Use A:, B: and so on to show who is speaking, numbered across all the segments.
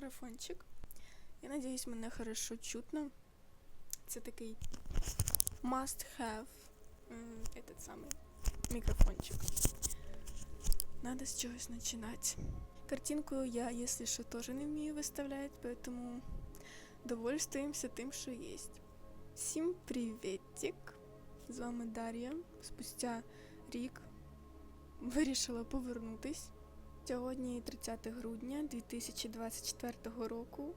A: мікрофончик. Я надіюсь, мене хорошо чутно. Це такий must have м, этот самий мікрофончик. Надо з чогось починати. Картинку я, если что, тоже не вмію виставляти, поэтому довольствуємося тим, що є. Всім приветик! З вами Дар'я. Спустя рік вирішила повернутись. Сьогодні 30 грудня 2024 року,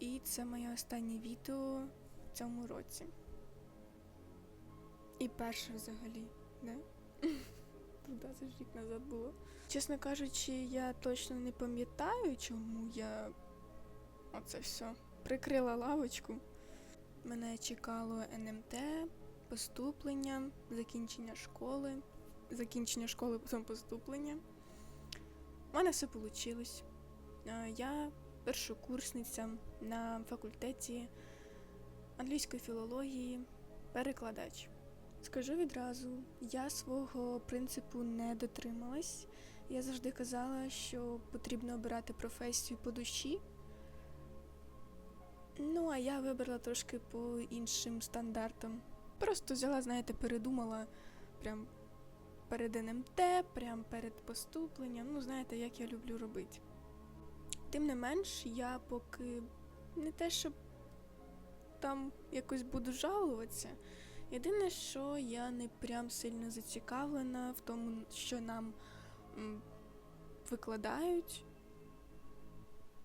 A: і це моє останнє відео в цьому році. І перше взагалі, не? Туди це ж рік назад було. Чесно кажучи, я точно не пам'ятаю, чому я оце все прикрила лавочку. Мене чекало НМТ, поступлення, закінчення школи, закінчення школи, потім поступлення. У мене все вийшло. Я першокурсниця на факультеті англійської філології, перекладач. Скажу відразу, я свого принципу не дотрималась. Я завжди казала, що потрібно обирати професію по душі. Ну, а я вибрала трошки по іншим стандартам. Просто взяла, знаєте, передумала прям перед НМТ, прям перед поступленням. Ну, знаєте, як я люблю робити. Тим не менш, я поки не те, щоб там якось буду жалуватися. Єдине, що я не прям сильно зацікавлена в тому, що нам викладають.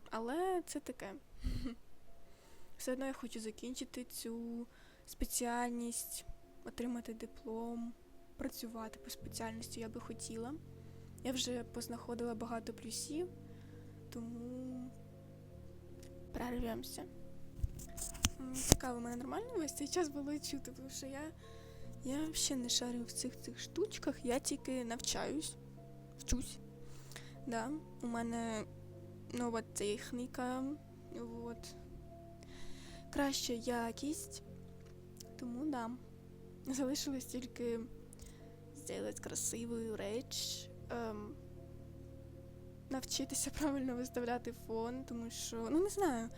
A: Але це таке. Все одно я хочу закінчити цю спеціальність, отримати диплом, працювати по спеціальності я би хотіла. Я вже познаходила багато плюсів, тому прорвемося. М, Цікаво, мене нормально весь цей час було чути, тому що я, я ще не шарю в цих цих штучках, я тільки навчаюсь, вчусь. Да, у мене нова техніка, от. Краща якість, тому да. Залишилось тільки зробити красиву реч, ем, навчитися правильно виставляти фон, тому що, ну не знаю,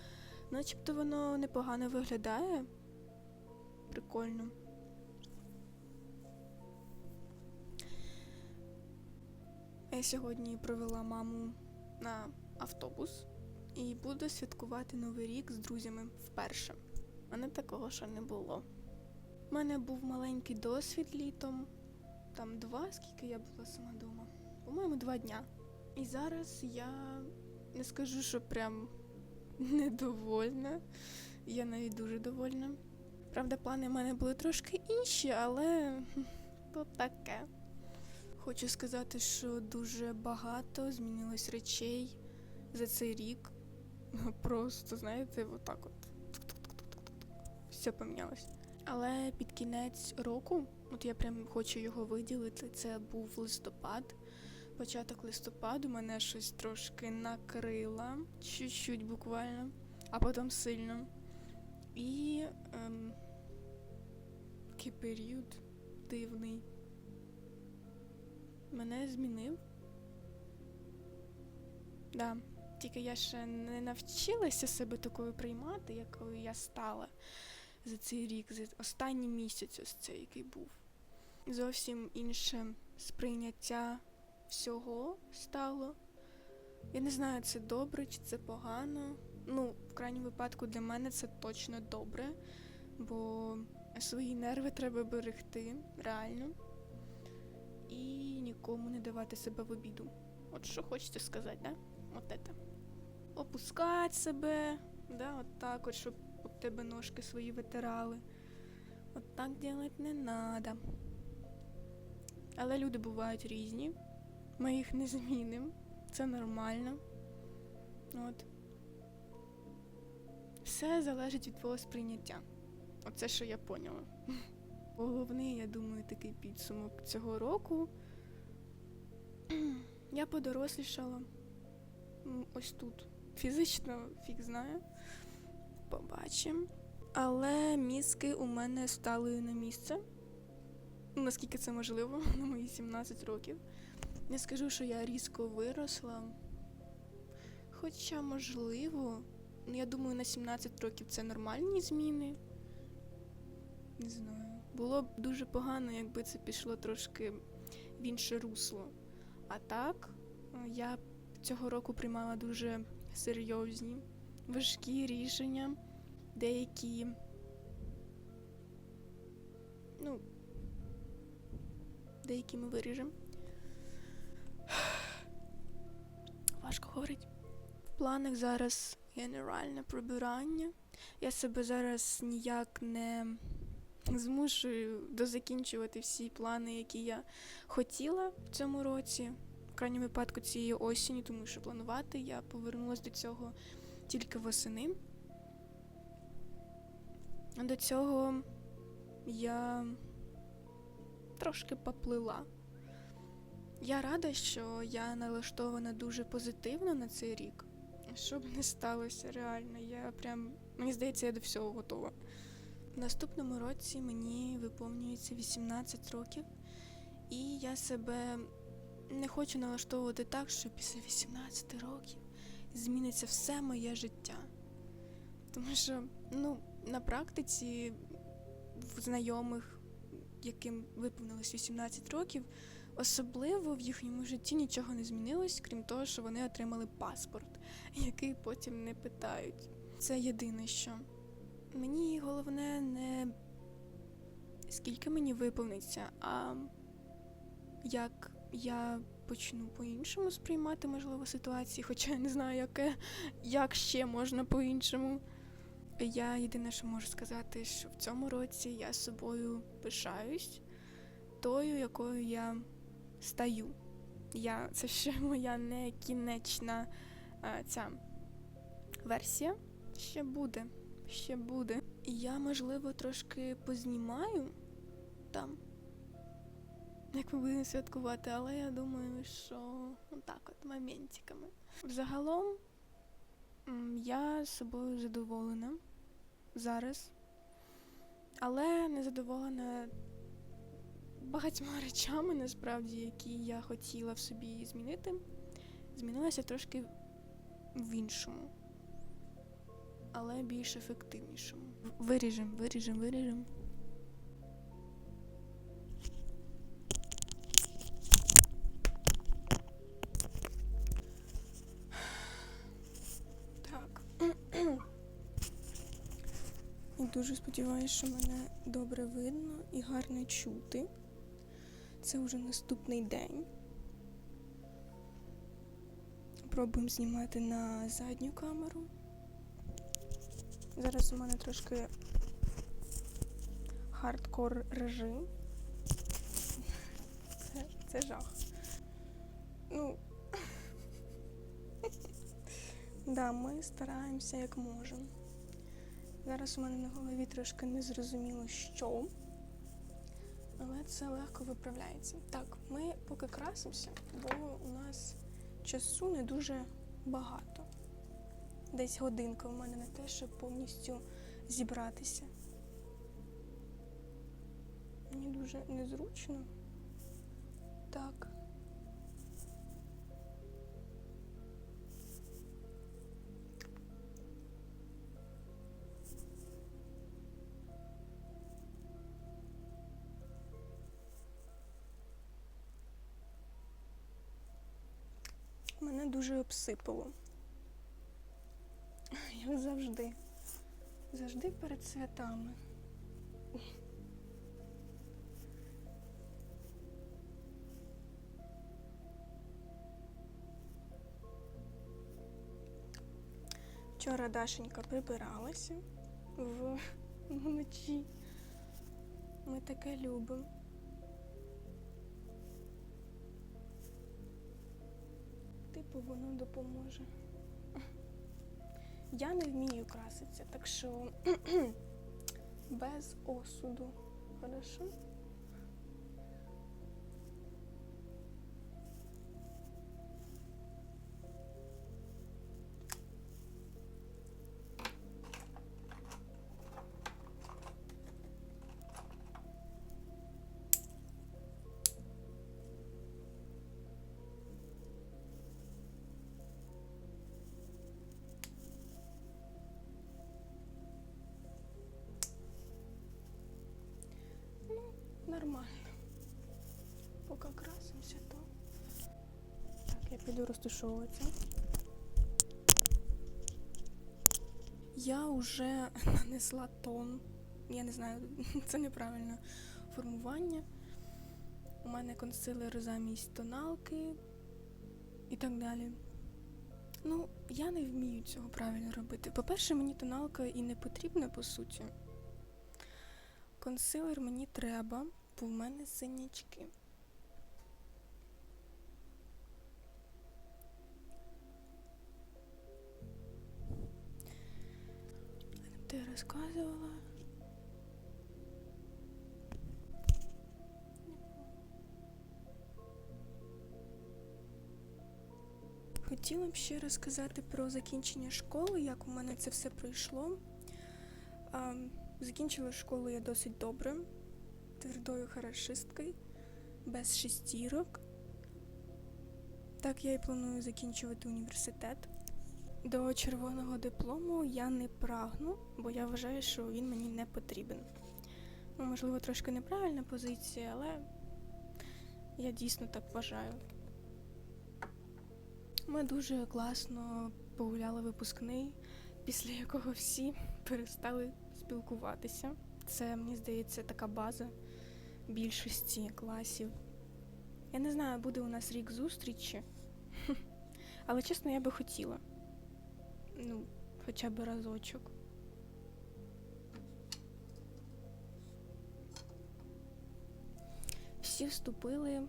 A: начебто воно непогано виглядає. Прикольно. Я сьогодні провела маму на автобус і буду святкувати Новий рік з друзями вперше. У мене такого ще не було. У мене був маленький досвід літом, там два, скільки я була сама вдома. По-моєму, два дня. І зараз я не скажу, що прям недовольна. Я навіть дуже довольна. Правда, плани в мене були трошки інші, але то таке. Хочу сказати, що дуже багато змінилось речей за цей рік. Просто, знаєте, отак от. Все помінялось. Але під кінець року, от я прям хочу його виділити, це був листопад. Початок листопаду мене щось трошки накрило, чуть-чуть буквально, а потім сильно. І ем, такий період дивний. Мене змінив. Да. Тільки я ще не навчилася себе такою приймати, якою я стала за цей рік, за останній місяць, ось цей, який був. Зовсім інше сприйняття всього стало. Я не знаю, це добре чи це погано. Ну, в крайньому випадку для мене це точно добре, бо свої нерви треба берегти реально і нікому не давати себе в обіду. От що хочете сказати, да? От это. Опускати себе, да, от так, от, щоб об тебе ножки свої витирали. От так делать не надо. Але люди бувають різні. Ми їх не змінимо. Це нормально. От. Все залежить від твого сприйняття. Оце, що я поняла. Головний, я думаю, такий підсумок цього року. Я подорослішала. Ось тут. Фізично фіг знає. Побачимо. Але мізки у мене стали на місце. Наскільки це можливо, на мої 17 років. Не скажу, що я різко виросла. Хоча, можливо, я думаю, на 17 років це нормальні зміни. Не знаю. Було б дуже погано, якби це пішло трошки в інше русло. А так, я цього року приймала дуже серйозні, важкі рішення, деякі. Ну, деякі ми виріжемо. Важко говорить. В планах зараз генеральне прибирання. Я себе зараз ніяк не змушую дозакінчувати всі плани, які я хотіла в цьому році, в крайньому випадку цієї осені, тому що планувати я повернулася до цього тільки восени. До цього я трошки поплила. Я рада, що я налаштована дуже позитивно на цей рік. Що б не сталося, реально, я прям. Мені здається, я до всього готова. В наступному році мені виповнюється 18 років, і я себе не хочу налаштовувати так, що після 18 років зміниться все моє життя. Тому що, ну, на практиці в знайомих, яким виповнилось 18 років, особливо в їхньому житті нічого не змінилось, крім того, що вони отримали паспорт, який потім не питають. Це єдине що. Мені головне не скільки мені виповниться, а як я почну по-іншому сприймати, можливо, ситуації, хоча я не знаю, яке, як ще можна по-іншому. Я єдине, що можу сказати, що в цьому році я собою пишаюсь, тою, якою я стаю. Я, Це ще моя не кінечна а, ця версія. Ще буде, ще буде. І я, можливо, трошки познімаю там, як ми будемо святкувати, але я думаю, що отак от моментиками. Взагалом я собою задоволена зараз, але не задоволена багатьма речами, насправді, які я хотіла в собі змінити, змінилася трошки в іншому, але більш ефективнішому. Виріжем, виріжем, виріжем. Дуже сподіваюся, що мене добре видно і гарно чути. Це вже наступний день. Пробуємо знімати на задню камеру. Зараз у мене трошки хардкор режим. Це, це жах. Ну. да, ми стараємося як можемо. Зараз у мене на голові трошки незрозуміло що. Але це легко виправляється. Так, ми поки красимося, бо у нас часу не дуже багато. Десь годинка у мене на те, щоб повністю зібратися. Мені дуже незручно. Так. Мене дуже обсипало. Як завжди. Завжди перед святами. Вчора Дашенька прибиралася в вночі. Ми таке любимо. Типу воно допоможе. Я не вмію краситися, так що без осуду. Хорошо? Нормально. Поки красимося, то. Так, я піду розташовуватися. Я вже нанесла тон. Я не знаю, це неправильне формування. У мене консилер замість тоналки і так далі. Ну, я не вмію цього правильно робити. По-перше, мені тоналка і не потрібна, по суті. Консилер мені треба, бо в мене синячки. Ти розказувала. Хотіла б ще розказати про закінчення школи, як у мене це все пройшло. Закінчила школу я досить добре, твердою хорошисткою, без шестірок. Так я і планую закінчувати університет. До червоного диплому я не прагну, бо я вважаю, що він мені не потрібен. Ну, можливо, трошки неправильна позиція, але я дійсно так вважаю. Ми дуже класно погуляли випускний, після якого всі перестали спілкуватися. Це, мені здається, така база більшості класів. Я не знаю, буде у нас рік зустрічі, але чесно, я би хотіла. Ну, хоча б разочок. Всі вступили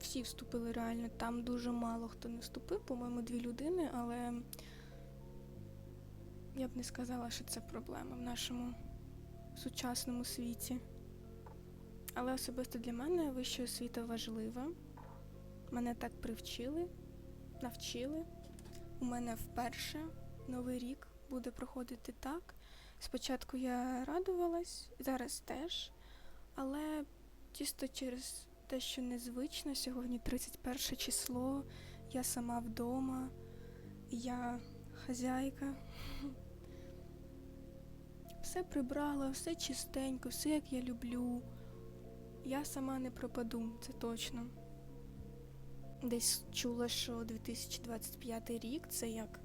A: всі вступили реально. Там дуже мало хто не вступив, по-моєму, дві людини, але я б не сказала, що це проблема в нашому сучасному світі. Але особисто для мене вища освіта важлива. Мене так привчили, навчили. У мене вперше новий рік буде проходити так. Спочатку я радувалась, зараз теж, але чисто через те, що незвично. Сьогодні 31 число, я сама вдома, я хазяйка. Все прибрала, все чистенько, все як я люблю. Я сама не пропаду, це точно. Десь чула, що 2025 рік це як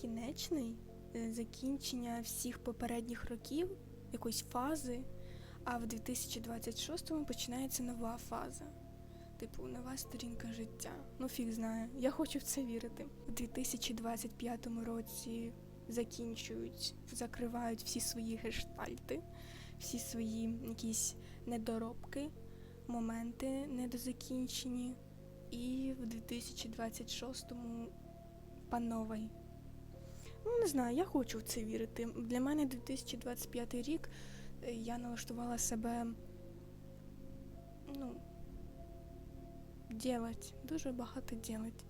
A: кінечний е, закінчення всіх попередніх років, якоїсь фази. А в 2026-му починається нова фаза. Типу, нова сторінка життя. Ну, фіг знає. Я хочу в це вірити. У 2025 році закінчують, закривають всі свої гештальти, всі свої якісь недоробки, моменти недозакінчені. І в 2026-му пановий. Ну, не знаю, я хочу в це вірити. Для мене 2025 рік я налаштувала себе, ну, делать, дуже багато делать.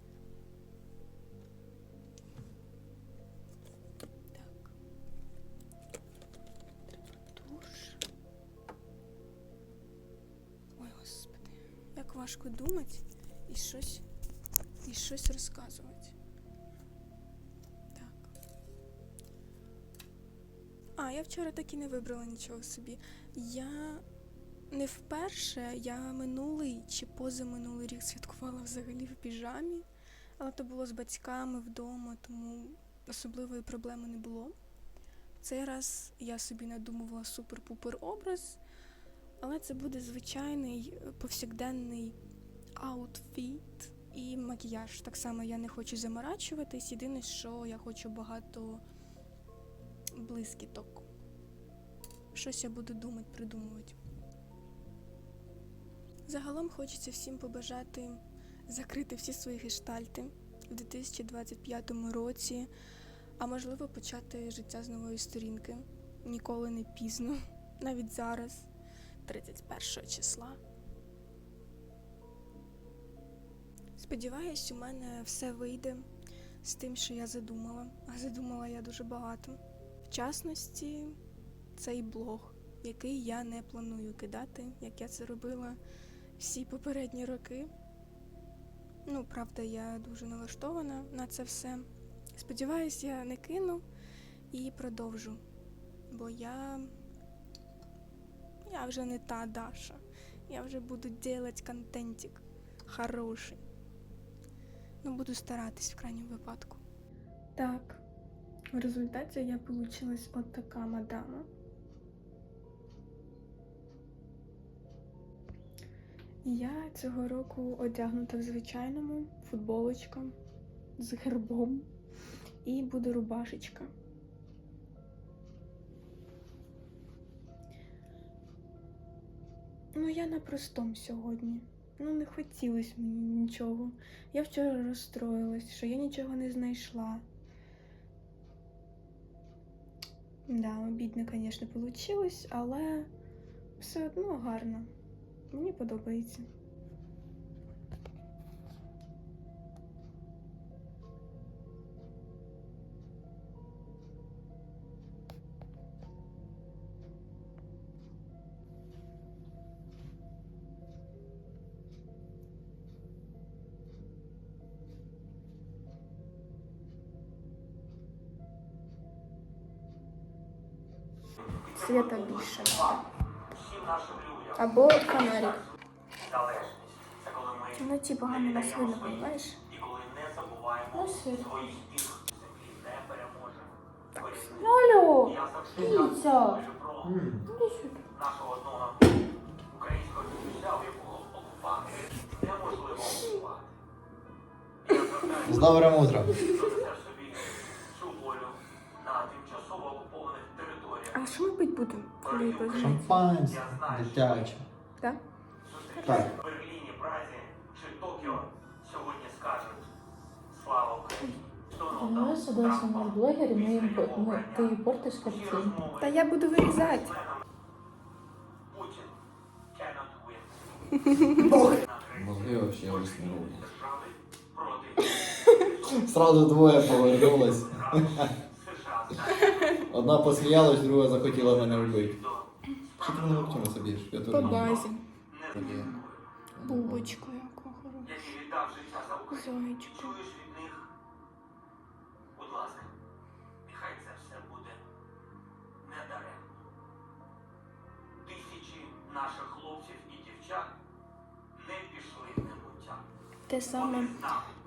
A: Важко думати і щось, і щось розказувати. А, я вчора так і не вибрала нічого собі. Я не вперше, я минулий чи позаминулий рік святкувала взагалі в піжамі, але то було з батьками вдома, тому особливої проблеми не було. Цей раз я собі надумувала супер-пупер образ, але це буде звичайний повсякденний аутфіт і макіяж. Так само я не хочу заморачуватись. Єдине, що я хочу багато блискіток. Щось я буду думати, придумувати. Загалом хочеться всім побажати закрити всі свої гештальти в 2025 році, а можливо почати життя з нової сторінки. Ніколи не пізно, навіть зараз, 31 числа. Сподіваюсь, у мене все вийде з тим, що я задумала, а задумала я дуже багато. В частності, цей блог, який я не планую кидати, як я це робила всі попередні роки. Ну, правда, я дуже налаштована на це все. Сподіваюсь, я не кину і продовжу. Бо я. Я вже не та Даша. Я вже буду делать контентик хороший. Ну, буду старатись в крайньому випадку. Так, в результаті я получилась от така мадама. Я цього року одягнута в звичайному футболочка з гербом і буде рубашечка. Ну, я на простом сьогодні. Ну, не хотілося мені нічого. Я вчора розстроїлась, що я нічого не знайшла. Да, обідно, звісно, вийшло, але все одно гарно. Мені подобається. Свята більше. Або фонарик.
B: Залежність це коли ми
A: Ну, ті погано нас видно, розумієш?
B: і коли не забуваємо
A: Ну, все.
B: своїх дітей землі не переможемо. Поясню.
A: Що ми пить будемо, коли позвонить?
C: Шампанське дитяче.
A: Так?
B: В Берліні, Празі чи Токіо сьогодні скажуть слава Україні.
D: Давай сюди саме блогери, ми їм ми, ти їй портиш картину.
A: Та я буду вирізати.
B: Путін cannot win.
C: Мозги вообще виснули.
B: Держави проти
C: Сразу двоє повернулось.
B: США.
C: Одна посміялась, друга захотіла мене вбити. Що ти мене чому собі? Я
A: По базі. Бубочку яку хорошу.
B: Який віддав життя за Україну.
A: Зайчику.
B: Чуєш від них? Будь ласка, нехай це все буде недаремно. Тисячі наших хлопців і дівчат не пішли в небуття.
A: Те саме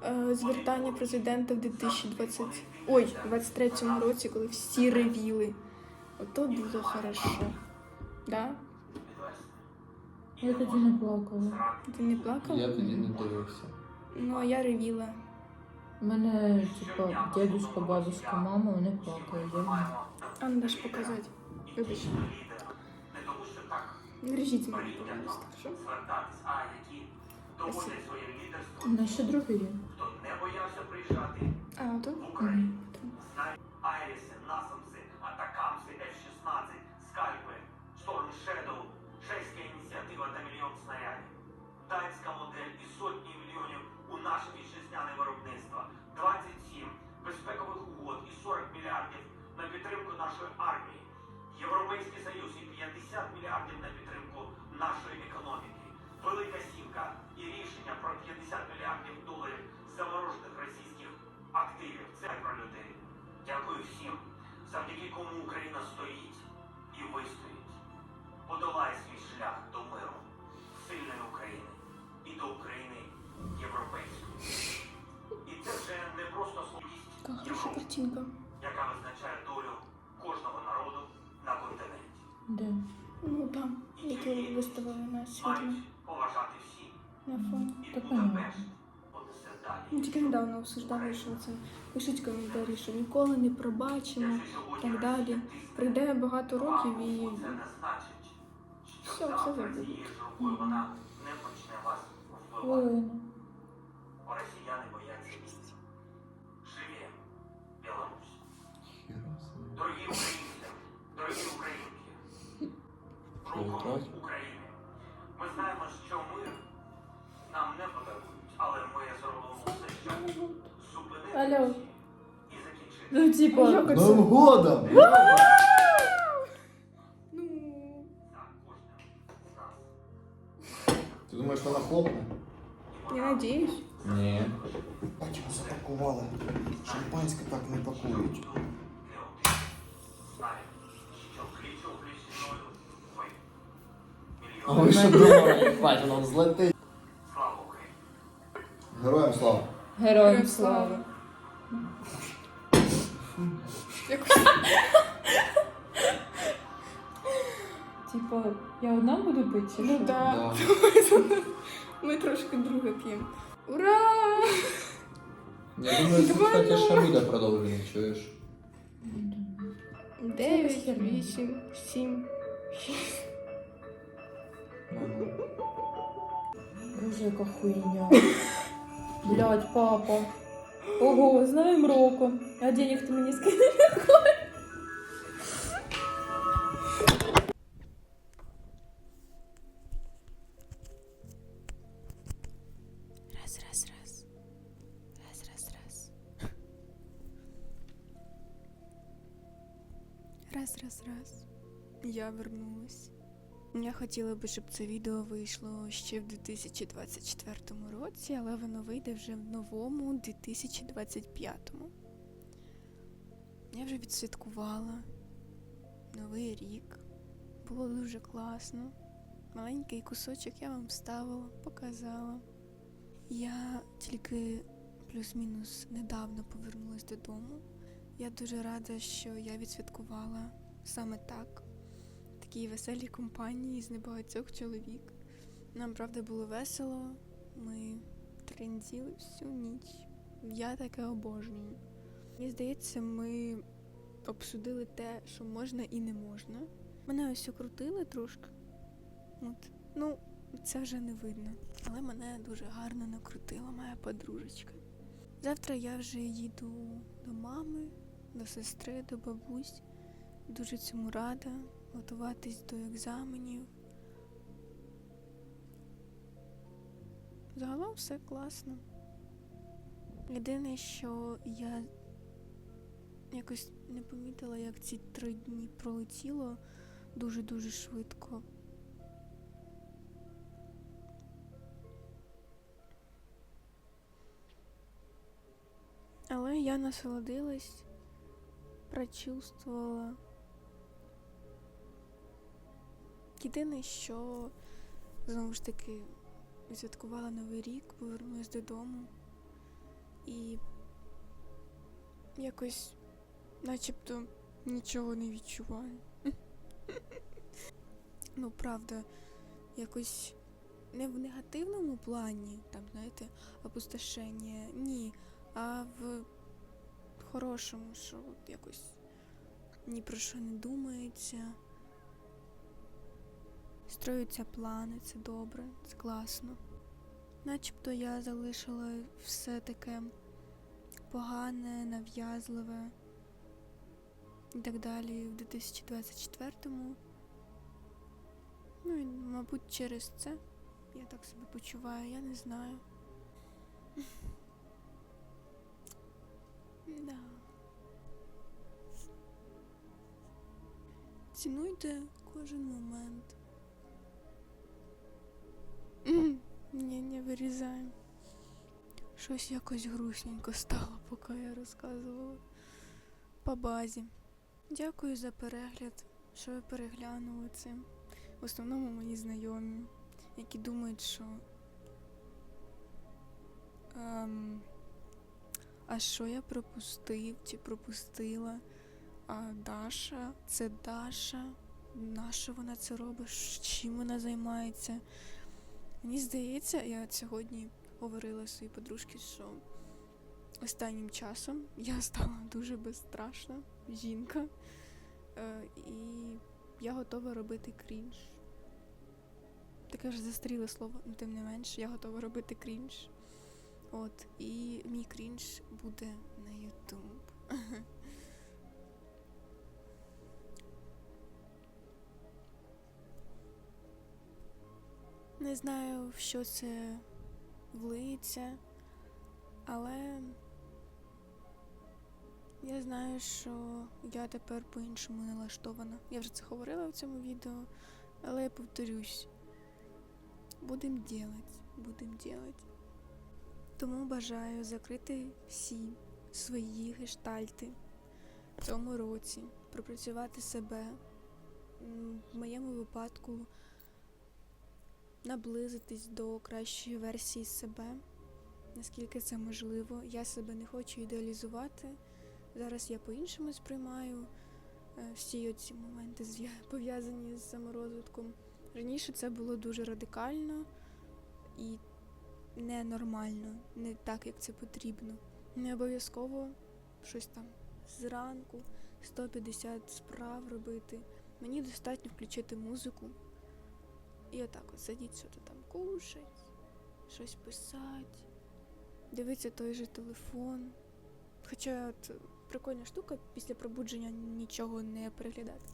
A: е, звертання президента в 2020... Ой, в 23-му році, коли всі ревіли. Ото було хорошо. Да?
D: Я тоді не плакала.
A: Ти не плакав?
C: Я тоді не дивився.
A: Ну, а я ревіла.
D: У мене, типа, дедушка, бабушка, мама, вони плакали. Я ні.
A: А ну даш показати. Вибач.
B: Не
A: Не режіть мене, пожалуйста. Що?
B: лідерство,
D: У нас ще другий
B: хто не боявся приїжджати
A: А,
B: в Айріси, Насамси, Атакамси, F-16, Скальпи, Storm Shadow, чеська ініціатива та мільйон снарядів. Данська модель і сотні стоїть і вистоїть. Подолає свій шлях до миру, сильної України і до України європейської. І це вже не просто словість
A: Яка
B: Європи, яка визначає долю кожного народу на континенті.
D: Де?
A: Ну там, які виставили на світло
B: Мають поважати всі.
A: на фоні.
B: І. Будапешт.
A: Ну, тільки недавно обсуждали, що це пишуть коментарі, що ніколи не пробачимо і так далі. Прийде багато років і
B: Це не значить,
A: Все, все
B: завтра
A: забуду.
B: цією ж рукою вона не почне вас вбивати. Росіяни бояться війни. Живе Білорусь. Дорогі українці, дорогі українки, рухом? України. Ми знаємо, що
D: Алло. Ну, типа?
C: Новим годом!
A: Ну,
B: за кожним з нас.
C: Ти думаєш, вона хлопне?
A: я надіюсь.
C: Ні. Бачимо, запакували. Шампанське так не пакують. А ви що думали, їбать, воно злетить.
B: Слава
C: Героям слава.
D: Героям слава. Типа, я одна буду пити чи
A: ну
D: що?
A: да. Ми трошки друге п'ємо. Ура!
C: Я думаю, це, кстати, ще буде продовження, чуєш?
A: Дев'ять, вісім, сім, шість.
C: Ага.
D: Боже, яка хуйня. Блять, папа. Ого, з новим роком. А денег ти мені скинеш?
A: Раз, раз, раз. Раз, раз, раз. Раз, раз, раз. Я вернулась. Я хотіла би, щоб це відео вийшло ще в 2024 році, але воно вийде вже в новому 2025. Я вже відсвяткувала Новий рік. Було дуже класно. Маленький кусочок я вам ставила, показала. Я тільки плюс-мінус недавно повернулась додому. Я дуже рада, що я відсвяткувала саме так, такій веселій компанії з небагатьох чоловік. Нам правда було весело, ми тренділи всю ніч. Я таке обожнюю. Мені здається, ми обсудили те, що можна і не можна. Мене ось окрутили трошки. От. Ну, це вже не видно. Але мене дуже гарно накрутила моя подружечка. Завтра я вже їду до мами, до сестри, до бабусь. Дуже цьому рада готуватись до екзаменів. Загалом все класно. Єдине, що я якось не помітила, як ці три дні пролетіло дуже-дуже швидко. Але я насолодилась, прочувствувала. Єдине, що знову ж таки відсвяткувала Новий рік, повернулась додому і якось начебто нічого не відчуваю. ну, правда, якось не в негативному плані, там, знаєте, опустошення. Ні а в хорошому, що якось ні про що не думається. Строються плани, це добре, це класно. Начебто я залишила все таке погане, нав'язливе і так далі в 2024-му. Ну і, мабуть, через це я так себе почуваю, я не знаю. Да. Цінуйте кожен момент. Ні, не вирізаємо. Щось якось грустненько стало, поки я розказувала по базі. Дякую за перегляд, що ви переглянули це. В основному мої знайомі, які думають, що. Ем, а що я пропустив чи пропустила? А Даша, це Даша. Нащо вона це робить? Чим вона займається? Мені здається, я сьогодні говорила своїй подружці, що останнім часом я стала дуже безстрашна жінка. Е, і я готова робити крінж. Таке ж застаріле слово, але тим не менш, я готова робити крінж. От, і мій крінж буде на YouTube. Не знаю, в що це влиється, але я знаю, що я тепер по-іншому налаштована. Я вже це говорила в цьому відео, але я повторюсь. Будем делать, будем делать. Тому бажаю закрити всі свої гештальти в цьому році, пропрацювати себе. В моєму випадку наблизитись до кращої версії себе, наскільки це можливо. Я себе не хочу ідеалізувати. Зараз я по-іншому сприймаю е, всі ці моменти, пов'язані з саморозвитком. Раніше це було дуже радикально і ненормально, не так, як це потрібно. Не обов'язково щось там зранку 150 справ робити. Мені достатньо включити музику і отак от сидіть, що то там кушать, щось писати, дивитися той же телефон. Хоча от прикольна штука після пробудження нічого не переглядати.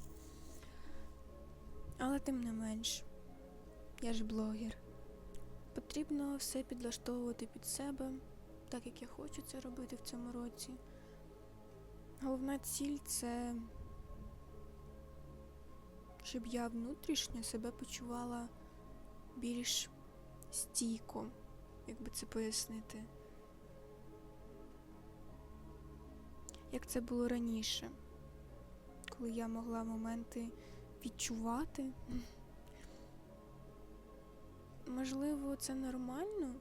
A: Але тим не менш, я ж блогер. Потрібно все підлаштовувати під себе, так як я хочу це робити в цьому році. Головна ціль це щоб я внутрішньо себе почувала більш стійко, як би це пояснити. Як це було раніше, коли я могла моменти відчувати. Можливо, це нормально.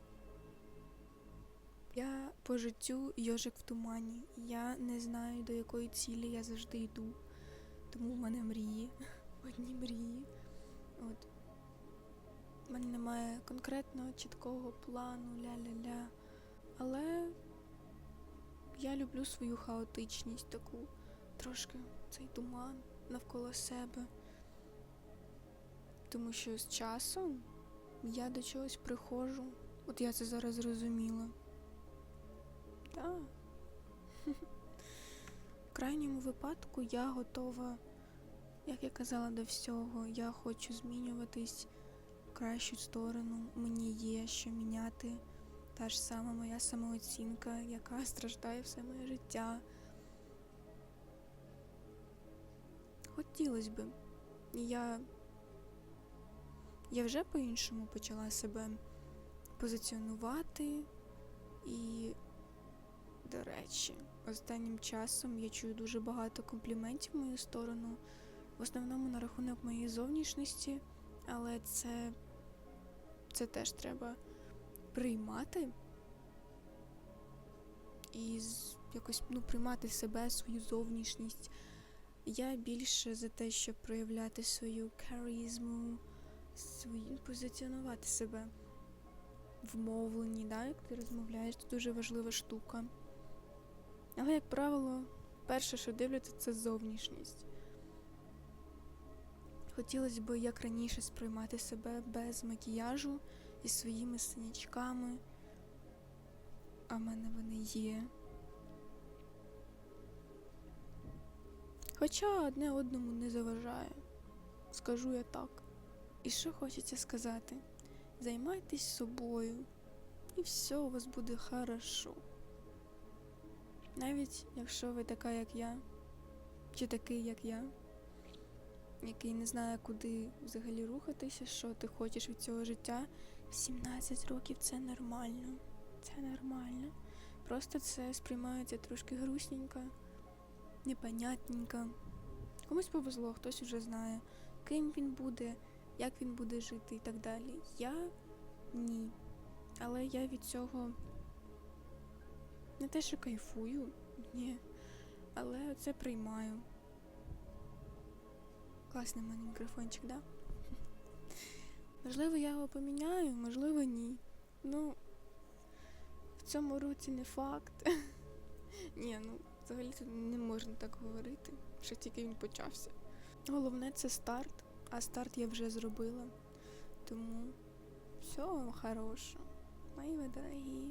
A: Я по життю йожик в тумані. Я не знаю, до якої цілі я завжди йду. Тому в мене мрії, одні мрії. От. У мене немає конкретного чіткого плану, ля-ля-ля. Але я люблю свою хаотичність таку, трошки цей туман навколо себе. Тому що з часом я до чогось приходжу. От я це зараз зрозуміла. Так. В крайньому випадку я готова, як я казала до всього, я хочу змінюватись в кращу сторону. Мені є що міняти. Та ж сама моя самооцінка, яка страждає все моє життя. Хотілося. І Я, я вже по-іншому почала себе позиціонувати. І, до речі, останнім часом я чую дуже багато компліментів в мою сторону, в основному на рахунок моєї зовнішності, але це, це теж треба приймати і якось ну, приймати себе, свою зовнішність. Я більше за те, щоб проявляти свою харизму, свою позиціонувати себе в мовленні, да, як ти розмовляєш, це дуже важлива штука. Але, як правило, перше, що дивляться, це зовнішність. Хотілося б, як раніше, сприймати себе без макіяжу і своїми синячками. А в мене вони є. Хоча одне одному не заважає. Скажу я так. І що хочеться сказати? Займайтесь собою, і все у вас буде хорошо. Навіть якщо ви така, як я, чи такий, як я, який не знає, куди взагалі рухатися, що ти хочеш від цього життя, 17 років це нормально. Це нормально. Просто це сприймається трошки грустненько, непонятненько. Комусь повезло, хтось уже знає, ким він буде, як він буде жити і так далі. Я ні. Але я від цього не те, що кайфую, ні. Але це приймаю. Класний в мене мікрофончик, да? Можливо, я його поміняю, можливо, ні. Ну, в цьому році не факт. Ні, ну взагалі це не можна так говорити, що тільки він почався. Головне це старт, а старт я вже зробила. Тому всього вам хорошого, мої дорогі.